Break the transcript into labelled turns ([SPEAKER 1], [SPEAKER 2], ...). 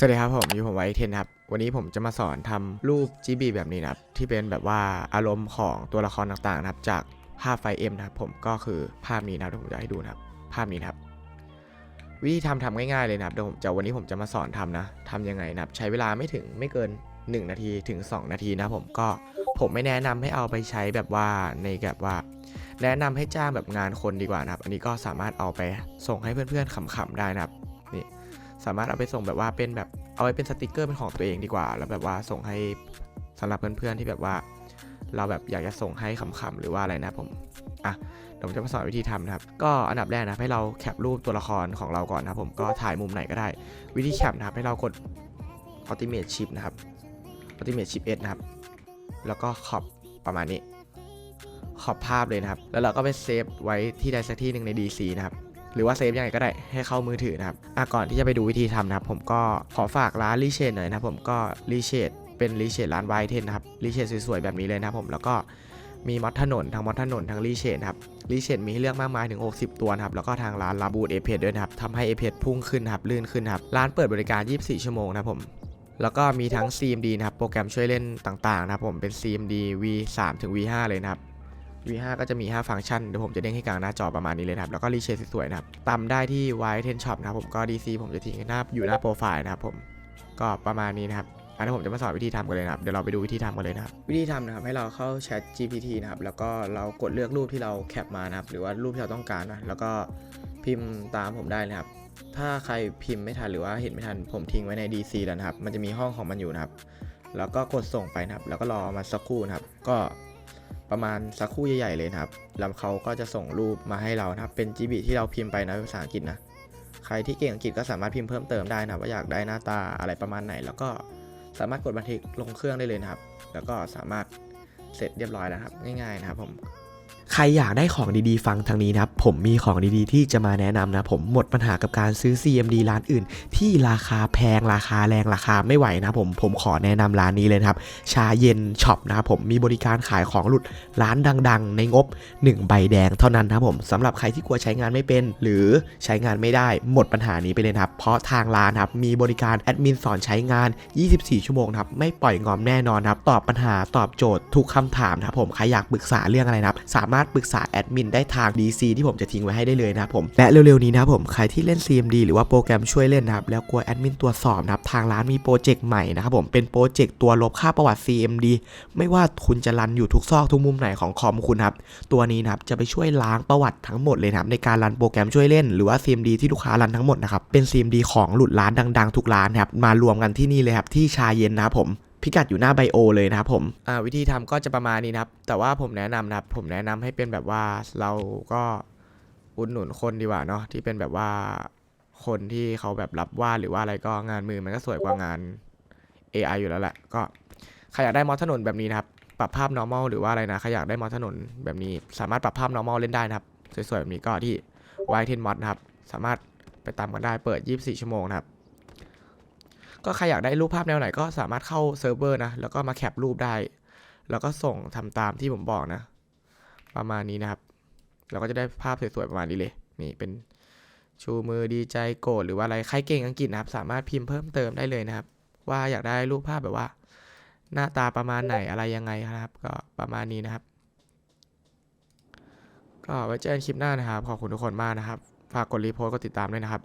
[SPEAKER 1] สวัสดีครับผมอยู่ผมไวเทนครับวันนี้ผมจะมาสอนทำรูป GB แบบนี้นะครับที่เป็นแบบว่าอารมณ์ของตัวละครต่างๆนะครับจากภาพไฟเอ็มนะครับผมก็คือภาพนี้นะครับเดี๋ยวผมจะให้ดูนะครับภาพนี้นะครับวิธีทำทำง่ายๆเลยนะครับเดี๋ยวผมจะวันนี้ผมจะมาสอนทำนะทำยังไงนะครับใช้เวลาไม่ถึงไม่เกิน 1 นาทีถึง 2 นาทีนะผมก็ผมไม่แนะนำให้เอาไปใช้แบบว่าในแบบว่า แนะนำให้จ้างแบบงานคนดีกว่านะครับ อันนี้ก็สามารถเอาไปส่งให้เพื่อนๆขำๆได้นะครับ สามารถเอาไปส่งแบบว่าเป็นแบบเอาไปเป็นสติกเกอร์เป็นของตัวเองดีกว่า แล้วแบบว่าส่งให้สำหรับเพื่อนๆที่แบบว่า เราแบบอยากจะส่งให้ขำๆหรือว่าอะไรนะผมอะเดี๋ยวผมจะมาสอนวิธีทำนะครับ ก็อันดับแรกนะให้เราแคปรูปตัวละครของเราก่อนนะผมก็ถ่ายมุมไหนก็ได้ วิธีแคปนะครับให้เรากด Ultimate Shift นะครับ Ultimate Shift S นะครับ แล้วก็ขอบประมาณนี้ ขอบภาพเลยนะครับ แล้วเราก็ไปเซฟไว้ที่ใดสักที่หนึ่งใน DC นะครับ หรือว่าเซฟยังไงก็ได้ให้เข้ามือถือนะครับอะก่อนที่จะไปดูวิธีทำนะครับ ผมก็ขอฝากร้านรีเชดหน่อยนะครับผมก็รีเชดเป็นรีเชดร้านไวเทนนะครับรีเชดสวยๆแบบนี้เลยนะครับผมแล้วก็มีมอดถนนทั้งมอดถนนทั้งรีเชดนครับรีเชดมีให้เลือกมากมายถึง 60 ตัวนะครับแล้วก็ทางร้านลาบูดเอเพดด้วยนะครับทำให้เอเพดพุ่งขึ้นนะครับลื่นขึ้นนะครับร้านเปิดบริการ 24 ชั่วโมงนะครับผมแล้วก็มีทั้ง CMD นะครับโปรแกรมช่วยเล่นต่างๆนะครับผมเป็น CMD V3 ถึง V5 เลยนะครับ V5 ก็จะมี 5 ฟังก์ชัน เดี๋ยวผมจะเด้งให้กลางหน้าจอประมาณนี้เลยครับ แล้วก็รีเชดสวยๆนะครับตามได้ที่ y 10 shop นะครับผมก็ DC ผมจะทิ้งหน้าอยู่หน้าโปรไฟล์นะครับผมก็ประมาณนี้นะครับอันนี้ผมจะมาสอนวิธีทำกันเลยนะครับ เดี๋ยวเราไปดูวิธีทำกันเลยนะครับ วิธีทำนะครับให้เราเข้า Chat GPT นะครับ แล้วก็เรากดเลือกรูปที่เราแคปมานะครับ หรือว่ารูปที่เราต้องการนะ แล้วก็พิมพ์ตามผมได้นะครับ ถ้าใครพิมพ์ไม่ทันหรือว่าเห็นไม่ทัน ผมทิ้งไว้ใน DC แล้วนะครับ มันจะมีห้องของมันอยู่นะครับ แล้วก็กดส่งไปนะครับ แล้วก็รอมาสักครู่นะครับ ก็ ประมาณสักคู่ใหญ่ๆเลยนะครับ แล้วเขาก็จะส่งรูปมาให้เรานะครับ เป็น GB ที่เราพิมพ์ไปนะภาษาอังกฤษนะ ใครที่เก่งอังกฤษก็สามารถพิมพ์เพิ่มเติมได้นะว่าอยากได้หน้าตาอะไรประมาณไหน แล้วก็สามารถกดบันทึกลงเครื่องได้เลยนะครับ แล้วก็สามารถเสร็จเรียบร้อยแล้วครับ ง่ายๆนะครับผม
[SPEAKER 2] ใครอยากได้ของดีๆ ฟังทางนี้นะครับ ผมมีของดีๆ ที่จะมาแนะนำนะ ผมหมดปัญหากับการซื้อ CMD ร้านอื่น ที่ราคาแพงราคาแรงราคาไม่ไหวนะผมผมขอแนะนำร้านนี้เลยครับชาเย็นช็อปนะครับผมมีบริการขายของหลุดร้านดัง ๆ ในงบ 1 ใบแดงเท่านั้นนะครับผมสำหรับใครที่กลัวใช้งานไม่เป็น หรือใช้งานไม่ได้หมดปัญหานี้ไปเลยครับเพราะทางร้านครับมีบริการแอดมินสอนใช้งาน 24 ชั่วโมงครับไม่ปล่อยงอมแน่นอนครับตอบปัญหาตอบโจทย์ทุกคำถามนะครับผมใครอยากปรึกษาเรื่องอะไรนะครับสามารถปรึกษาแอดมินได้ทาง DC ที่ผมจะทิ้งไว้ให้ได้เลยนะครับผมและเร็วๆนี้นะครับผมใครที่เล่น CMD หรือว่าโปรแกรมช่วยเล่นนะครับแล้วกลัวแอดมินตรวจสอบนะครับทางร้านมีโปรเจกต์ใหม่นะครับผมเป็นโปรเจกต์ตัวลบค่าประวัติ CMD ไม่ว่าคุณจะรันอยู่ทุกซอกทุกมุมไหนของคอมคุณครับตัวนี้นะครับจะไปช่วยล้างประวัติทั้งหมดเลยนะครับในการรันโปรแกรมช่วยเล่นหรือว่า CMD ที่ลูกค้ารันทั้งหมดนะครับเป็น CMD ของหลุดร้านดัง ๆ ทุกร้านนะครับมารวมกันที่นี่เลยครับที่ชาเย็นนะครับผม พิกัดอยู่หน้าไบโอเลยนะครับผม
[SPEAKER 1] วิธีทำก็จะประมาณนี้นะครับ แต่ว่าผมแนะนำนะครับ ผมแนะนำให้เป็นแบบว่าเราก็อุดหนุนคนดีกว่าเนาะที่เป็นแบบว่าคนที่เขาแบบรับวาดหรือว่าอะไรก็งานมือมันก็สวยกว่างาน AI อยู่แล้วแหละ ก็ใครอยากได้มอสถนนแบบนี้นะครับ ปรับภาพ normal หรือว่าอะไรนะใครอยากได้มอสถนนแบบนี้ สามารถปรับภาพ normal เล่นได้นะครับ สวยๆแบบนี้ก็ที่ y 10 mod นะครับ สามารถไปตามกันได้เปิด 24 ชั่วโมงนะครับ ก็ใครอยากได้รูปภาพแนวไหนก็สามารถเข้าเซิร์ฟเวอร์นะ แล้วก็มาแคปรูปได้ แล้วก็ส่งทำตามที่ผมบอกนะ ประมาณนี้นะครับ เราก็จะได้ภาพสวยๆประมาณนี้เลย นี่เป็นชูมือดีใจโกรธหรือว่าอะไร ใครเก่งอังกฤษนะครับ สามารถพิมพ์เพิ่มเติมได้เลยนะครับ ว่าอยากได้รูปภาพแบบว่า หน้าตาประมาณไหนอะไรยังไงนะครับ ก็ประมาณนี้นะครับ ก็ไว้เจอกันคลิปหน้านะครับ ขอบคุณทุกคนมากนะครับ ฝากกดรีโพสต์กดติดตามด้วยนะครับ